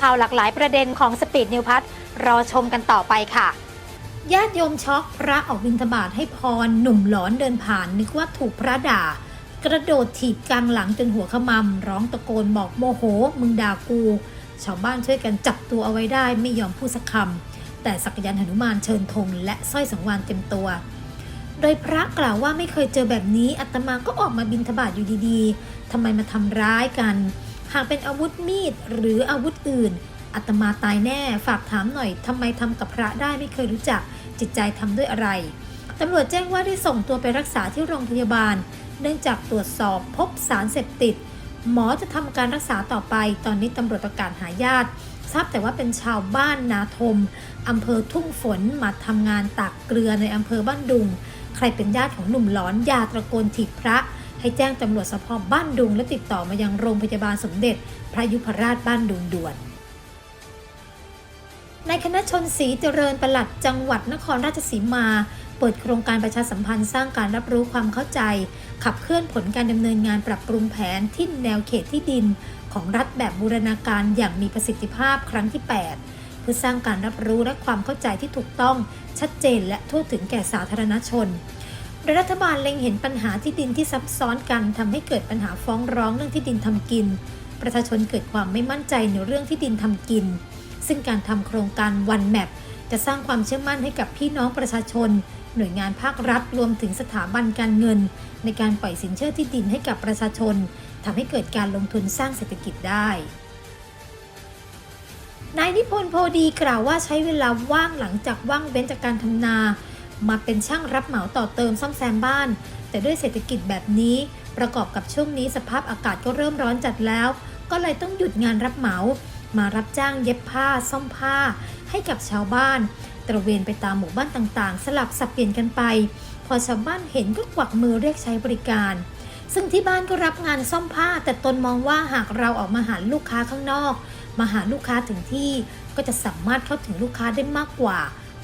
ข่าวหลากหลายประเด็นของสปีดนิวพัทรอชมกันต่อไปค่ะญาติโยมช็อกพระออกบิณฑบาตให้พรหนุ่มหลอนเดินผ่านนึกว่าถูกพระด่า กระโดดถีบกลางหลังจนหัวขมำร้องตะโกนบอกโมโห มึงด่ากู ชาวบ้านช่วยกันจับตัวเอาไว้ได้ไม่ยอมพูดสักคำแต่สักยันหนุมานเชิญธงและสร้อยสังวานเต็มตัว โดยพระกล่าวว่าไม่เคยเจอแบบนี้อาตมาก็ออกมาบินทบาทอยู่ดีๆทำไมมาทำร้ายกัน หากเป็นอาวุธมีดหรืออาวุธอื่นอาตมาตายแน่ฝากถามหน่อยทำไมทำกับพระได้ไม่เคยรู้จัก จิตใจทำด้วยอะไรตำรวจแจ้งว่าได้ส่งตัวไปรักษาที่โรงพยาบาล เนื่องจากตรวจสอบพบสารเสพติด หมอจะทำการรักษาต่อไป ตอนนี้ตำรวจประกาศหาญาติ ทราบแต่ว่าเป็นชาวบ้านนาทมอำเภอทุ่งฝนมาทำงานตักเกลือในอำเภอบ้านดุง ใครเป็นญาติของหนุ่มหลอนอยาตระโกนถีบพระ ให้แจ้งตำรวจสพบ้านดุงและติดต่อมายังโรงพยาบาลสมเด็จ พระยุพราชบ้านดุงด่วน ในคณะชนศรีเจริญปลัดจังหวัดนครราชสีมา เปิดโครงการประชาสัมพันธ์สร้างการรับรู้ความเข้าใจ ขับเคลื่อนผลการดำเนินงานปรับปรุงแผนที่แนวเขตที่ดิน ของรัฐแบบบูรณาการอย่างมีประสิทธิภาพครั้งที่8เพื่อสร้างการรับรู้และความเข้าใจที่ถูกต้องชัดเจนและทั่วถึงแก่สาธารณชน โดยรัฐบาลเล็งเห็นปัญหาที่ดินที่ซับซ้อนกันทำให้เกิดปัญหาฟ้องร้องเรื่องที่ดินทำกิน ประชาชนเกิดความไม่มั่นใจในเรื่องที่ดินทำกิน ซึ่งการทำโครงการวันแมปจะสร้างความเชื่อมั่นให้กับพี่น้องประชาชน หน่วยงานภาครัฐรวมถึงสถาบันการเงิน ในการปล่อยสินเชื่อที่ดินให้กับประชาชนทำให้เกิดการลงทุนสร้างเศรษฐกิจได้นายนิพนธ์โพดีกล่าวว่าใช้เวลาว่างหลังจากว่างเว้นจากการทำนา มาเป็นช่างรับเหมาต่อเติมซ่อมแซมบ้าน แต่ด้วยเศรษฐกิจแบบนี้ ประกอบกับช่วงนี้สภาพอากาศก็เริ่มร้อนจัดแล้ว ก็เลยต้องหยุดงานรับเหมา มารับจ้างเย็บผ้า ซ่อมผ้า ให้กับชาวบ้าน ตระเวนไปตามหมู่บ้านต่างๆ สลับสับเปลี่ยนกันไป พอชาวบ้านเห็นก็กวักมือเรียกใช้บริการ ซึ่งที่บ้านก็รับงานซ่อมผ้า แต่ตนมองว่าหากเราออกมาหาลูกค้าข้างนอก มาหาลูกค้าถึงที่ก็จะสามารถเข้าถึงลูกค้าได้มากกว่า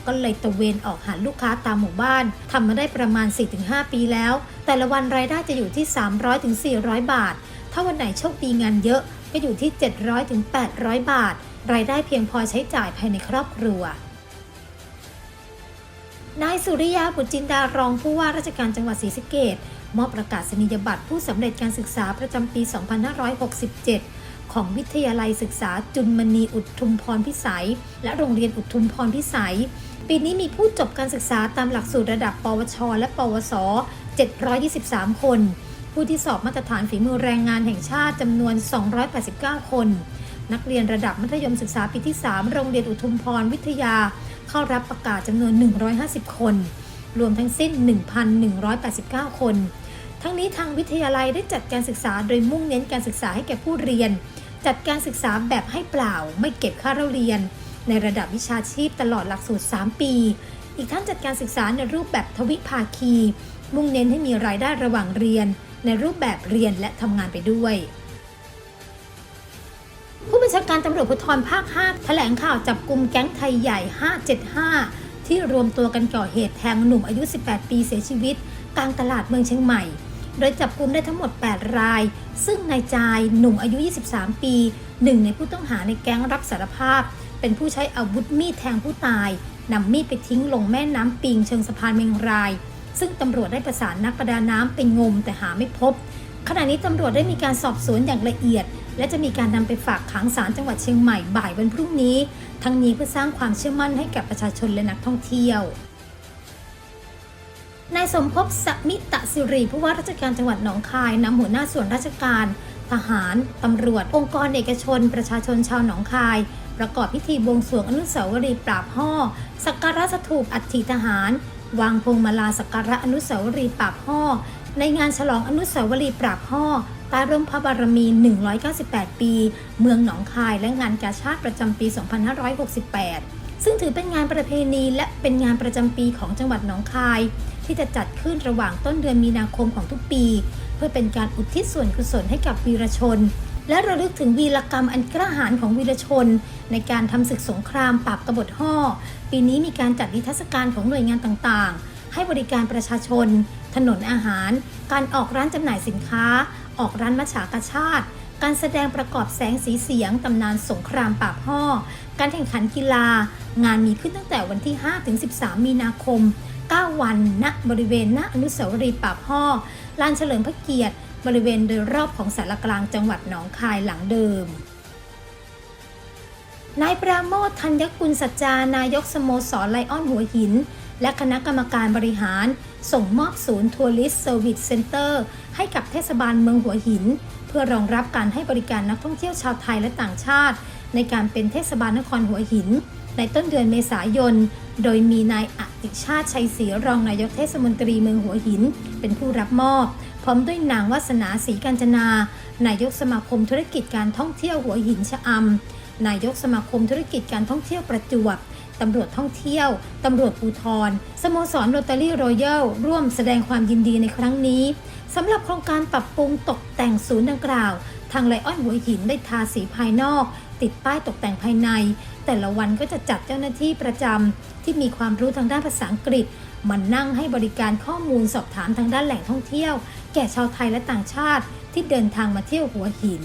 ก็เลยตะเวนออกหาลูกค้าตามหมู่บ้านทำมาได้ประมาณ 4-5 ปีแล้ว แต่ละวันรายได้จะอยู่ที่ 300-400 บาท ถ้าวันไหนโชคดีงานเยอะก็อยู่ที่ 700-800 บาท รายได้เพียงพอใช้จ่ายภายในครอบครัวนายสุริยาบุตรจินดารองผู้ว่าราชการจังหวัดศรีสะเกดมอบประกาศนียบัตรผู้สำเร็จการศึกษาประจำปี 2567 ของวิทยาลัยศึกษาจุลมณีอุทุมพรพิสัย และโรงเรียนอุทุมพรพิสัย ปีนี้มีผู้จบการศึกษาตามหลักสูตรระดับ ปวช และ ปวส 723 คน ผู้ที่สอบมาตรฐานฝีมือแรงงานแห่งชาติจำนวน 289 คน นักเรียนระดับมัธยมศึกษาปีที่ 3 โรงเรียนอุทุมพรวิทยา เข้ารับประกาศจำนวน 150 คน รวมทั้งสิ้น 1,189 คน ทั้งนี้ทางวิทยาลัยได้จัดการศึกษาโดยมุ่งเน้นการศึกษาให้แก่ผู้เรียน จัดการศึกษาแบบให้เปล่า ไม่เก็บค่าเล่าเรียน ในระดับวิชาชีพตลอดหลักสูตร 3 ปี อีกทั้งจัดการศึกษาในรูปแบบทวิภาคี มุ่งเน้นให้มีรายได้ระหว่างเรียน ในรูปแบบเรียนและทำงานไปด้วยผู้บัญชาการตำรวจภูธรภาค 5 แถลงข่าวจับกลุ่มแก๊งไทยใหญ่ 575 ที่รวมตัวกันก่อเหตุแทงหนุ่มอายุ 18 ปีเสียชีวิต กลางตลาดเมืองเชียงใหม่ โดยจับกลุ่มได้ทั้งหมด 8 ราย ซึ่งนายจายหนุ่มอายุ 23 ปี หนึ่งในผู้ต้องหาในแก๊งรับสารภาพ เป็นผู้ใช้อาวุธมีดแทงผู้ตายนำมีดไปทิ้งลงแม่น้ำปิงเชิงสะพานเมงราย ซึ่งตำรวจได้ประสานนักประดาน้ำไปงมแต่หาไม่พบ ขณะนี้ตำรวจได้มีการสอบสวนอย่างละเอียด และจะมีการนำไปฝากขังศาลจังหวัดเชียงใหม่บ่ายวันพรุ่งนี้ ทั้งนี้เพื่อสร้างความเชื่อมั่นให้กับประชาชนและนักท่องเที่ยวนายสมภพสมิตะสิริผู้ว่าราชการจังหวัดหนองคายนำหัวหน้าส่วนราชการ ทหาร ตำรวจ องค์กรเอกชน ประชาชนชาวหนองคาย ประกอบพิธีบวงสรวงอนุสาวรีย์ปราบห่อสักการะสถูปอัฐิทหาร วางพวงมาลาสักการะอนุสาวรีย์ปราบห่อในงานฉลองอนุสาวรีย์ปราบห่อใต้ร่มพระบารมี 198 ปี เมืองหนองคายและงานกาชาติประจำปี 2568 ซึ่งถือเป็นงานประเพณีและเป็นงานประจำปีของจังหวัดหนองคาย ที่จะจัดขึ้นระหว่างต้นเดือนมีนาคมของทุกปี เพื่อเป็นการอุทิศส่วนกุศลให้กับวีรชน และระลึกถึงวีรกรรมอันกล้าหาญของวีรชน ในการทำศึกสงครามปราบกบฏห่อ ปีนี้มีการจัดนิทรรศการของหน่วยงานต่างๆ ให้บริการประชาชน ถนนอาหาร การออกร้านจำหน่ายสินค้า ออกร้านมัชฉากาชาติ การแสดงประกอบแสงสีเสียงตำนานสงครามปราบห่อ การแข่งขันกีฬา งานมีขึ้นตั้งแต่วันที่ 5-13 มีนาคม 9 วันณบริเวณหน้าอนุสาวรีย์ปราบห่อลานเฉลิมพระเกียรติ บริเวณโดยรอบของสารกลางจังหวัดหนองคายหลังเดิม นายปราโมทธัญกุลสัจจานายกสโมสรไลออนหัวหิน และคณะกรรมการบริหาร ส่งมอบศูนย์ทัวริสเซอร์วิสเซ็นเตอร์ให้กับเทศบาลเมืองหัวหิน เพื่อรองรับการให้บริการนักท่องเที่ยวชาวไทยและต่างชาติ ในการเป็นเทศบาลนครหัวหิน ในต้นเดือนเมษายน โดยมีนายอติชาติชัยศรีรองนายกเทศมนตรีเมืองหัวหิน เป็นผู้รับมอบ พร้อมด้วยนางวาสนาศรีกัญจนา นายกสมาคมธุรกิจการท่องเที่ยวหัวหินชะอำนายกสมาคมธุรกิจการท่องเที่ยวประจวบตำรวจท่องเที่ยว ตำรวจภูทรสโมสรโรตารี่รอยัลร่วมแสดงความยินดีในครั้งนี้สำหรับโครงการปรับปรุงตกแต่งศูนย์ดังกล่าว ทางไลออนหัวหินได้ทาสีภายนอก ติดป้ายตกแต่งภายใน แต่ละวันก็จะจัดเจ้าหน้าที่ประจำที่มีความรู้ทางด้านภาษาอังกฤษมานั่งให้บริการข้อมูลสอบถามทางด้านแหล่งท่องเที่ยว แก่ชาวไทยและต่างชาติที่เดินทางมาเที่ยวหัวหิน